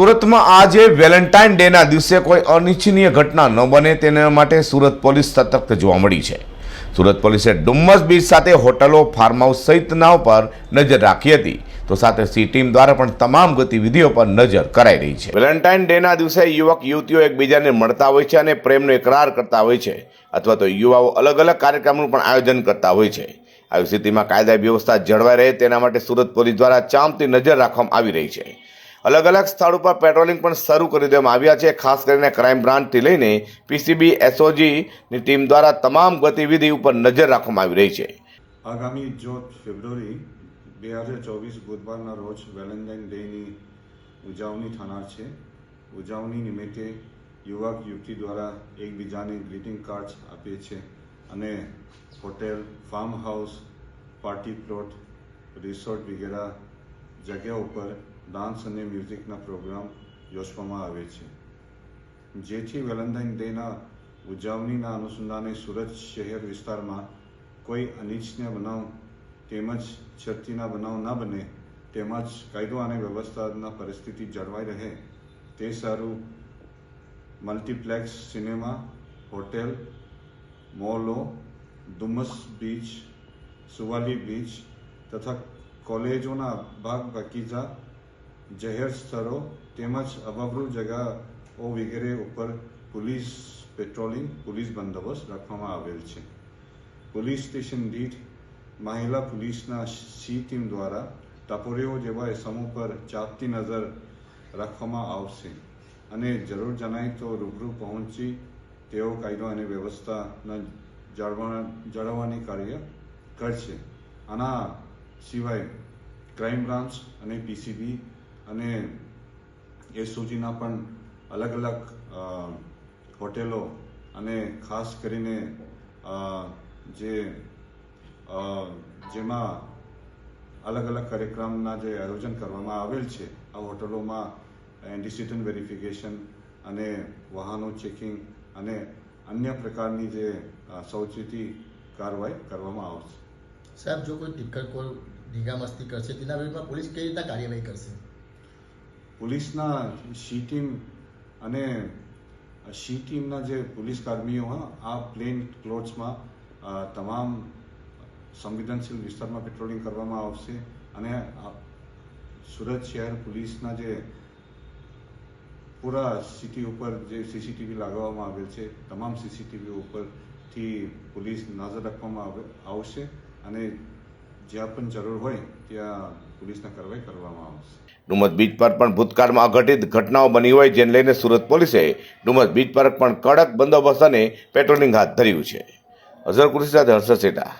સુરતમાં આજે વેલેન્ટાઇન ડેના દિવસે કોઈ અનિચ્છનીય ઘટના ન બને તેના માટે સુરત પોલીસ સતર્ક જોવા મળી છે. સુરત પોલીસે ડુમ્મસ બીચ સાથે હોટલો ફાર્મ હાઉસ સહિતના પર નજર રાખી હતી. તો સાથે સી ટીમ દ્વારા પણ તમામ ગતિવિધિઓ પર નજર કરાઈ રહી છે. વેલેન્ટાઇન ડેના દિવસે યુવક, યુવતીઓ એકબીજાને મળતા હોય છે અને પ્રેમનો એકરાર કરતા હોય છે. અથવા તો યુવાઓ અલગ અલગ કાર્યક્રમનું પણ આયોજન કરતા હોય છે. આવી સ્થિતિમાં કાયદા વ્યવસ્થા જળવાઈ રહે તેના માટે સુરત પોલીસ દ્વારા ચાંપતી નજર રાખવામાં આવી રહી છે. અલગ અલગ સ્થળ ઉપર પેટ્રોલિંગ પણ શરૂ કરી દેવામાં આવ્યા છે. ખાસ કરીને ક્રાઇમ બ્રાન્ચથી લઈને પીસીબી એસઓજીની ટીમ દ્વારા તમામ ગતિવિધિ ઉપર નજર રાખવામાં આવી રહી છે. આગામી ચોથ ફેબ્રુઆરી બે હજાર ચોવીસ બુધવારના રોજ વેલેન્ટાઇન ડેની ઉજવણી થનાર છે. ઉજવણી નિમિત્તે યુવક, યુવતી દ્વારા એકબીજાને ગ્રીટિંગ કાર્ડ્સ આપે છે અને hotel farm house party plot resort વગેરે જગ્યા ઉપર ડાન્સ અને મ્યુઝિકના પ્રોગ્રામ યોજવામાં આવે છે. જેથી વેલેન્ટાઇન ડેના ઉજવણીના અનુસંધાને સુરત શહેર વિસ્તારમાં કોઈ અનિચ્છનીય બનાવ તેમજ છતીના બનાવ ન બને તેમજ કાયદો અને વ્યવસ્થાના પરિસ્થિતિ જળવાઈ રહે તે સારું મલ્ટીપ્લેક્સ સિનેમા, હોટેલ, મોલો ડુમસ બીચ, સુવાલી બીચ તથા કોલેજોના ભાગ બગીચા જાહેર સ્થળો તેમજ અભાવરૂ જગાઓ વગેરે ઉપર પોલીસ પેટ્રોલિંગ, પોલીસ બંદોબસ્ત રાખવામાં આવેલ છે. પોલીસ સ્ટેશન દીઠ મહિલા પોલીસના સી ટીમ દ્વારા ટપોરીઓ જેવા સમૂહ પર ચાપતી નજર રાખવામાં આવશે અને જરૂર જણાય તો રૂબરૂ પહોંચી તેઓ કાયદો અને વ્યવસ્થાના જાળવવા જાળવવાની કાર્ય કરશે. આના સિવાય ક્રાઇમ બ્રાન્ચ અને પીસીબી અને એસઓજીના પણ અલગ અલગ હોટેલો અને ખાસ કરીને જે જેમાં અલગ અલગ કાર્યક્રમના જે આયોજન કરવામાં આવેલ છે આ હોટલોમાં એન્ટીસિટન વેરિફિકેશન અને વાહનો ચેકિંગ અને અન્ય પ્રકારની જે અ, સાવચેતી કાર્યવાહી કરવામાં આવશે. સાહેબ જો કોઈ ટીકર કોલ ધીંગામસ્તી કરશે તેના વિરુદ્ધમાં પોલીસ કઈ રીતના કાર્યવાહી કરશે? પોલીસના સી ટીમ અને સી ટીમના જે પોલીસ કર્મીઓ આ પ્લેન ક્લોથ્સમાં તમામ સંવેદનશીલ વિસ્તારમાં પેટ્રોલિંગ કરવામાં આવશે અને સુરત શહેર પોલીસના જે પૂરા સિટી ઉપર જે સીસીટીવી લગાવવામાં આવેલ છે, તમામ સીસીટીવી ઉપરથી પોલીસ નજર રાખવામાં આવે, આવશે અને જ્યાં પણ જરૂર હોય, ત્યાં પોલીસના કાર્યવાહી કરવામાં આવશે. ડુમસ બીચ પર પણ ભૂતકાળમાં અઘટિત ઘટનાઓ બની હોય જેને લઈને સુરત પોલીસે ડુમસ બીચ પર પણ કડક બંદોબસ્ત અને પેટ્રોલિંગ હાથ ધર્યું છે. અઝર કુરેશી સાથે હર્ષદ સેઠા